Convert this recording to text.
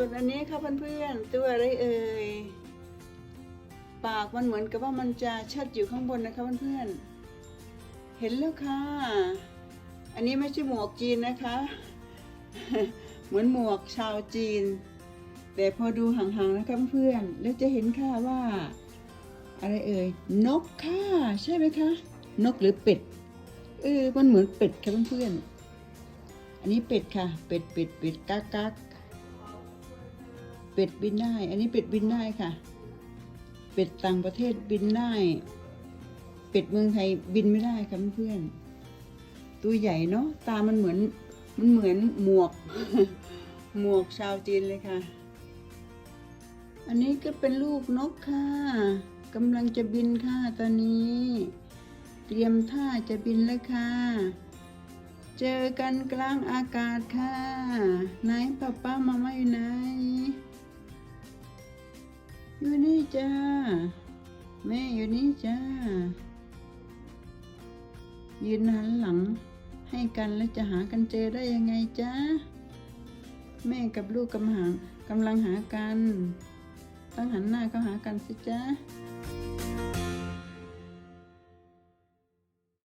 ส่วนอันนี้ค่ะเพื่อนๆตัวอะไรเอ่ยปากมันเหมือนกับว่ามันจะชัดอยู่ข้างบนนะคะเพื่อนๆเห็นแล้วค่ะ อันนี้ไม่ใช่หมวกจีนนะคะ เหมือนหมวกชาวจีน แต่พอดูห่างๆนะคะเพื่อนๆแล้วจะเห็นค่ะว่า อะไรเอ่ยนกค่ะใช่ไหมคะนกหรือเป็ดเออมันเหมือนเป็ดค่ะเพื่อนๆอันนี้เป็ดค่ะ เป็ดเป็ดเป็ดกักกัก เป็ดบินได้ อันนี้เป็ดบินได้ค่ะ เป็ดต่างประเทศบินได้ เป็ดเมืองไทยบินไม่ได้ค่ะเพื่อนตัวใหญ่เนาะตามันเหมือนมันเหมือนหมวก หมวกชาวจีนเลยค่ะ อันนี้ก็เป็นลูกนกค่ะกำลังจะบินค่ะตอนนี้ เตรียมท่าจะบินแล้วค่ะ เจอกันกลางอากาศค่ะ ไหนป้าป้ามามาอยู่ไหน นี่จ้า แม่อยู่นี่จ้า ยืนหันหลังให้กันแล้วจะหากันเจอได้ยังไงจ้า แม่กับลูกกำลังกำลังหากัน ต้องหันหน้าเข้าหากันสิจ้า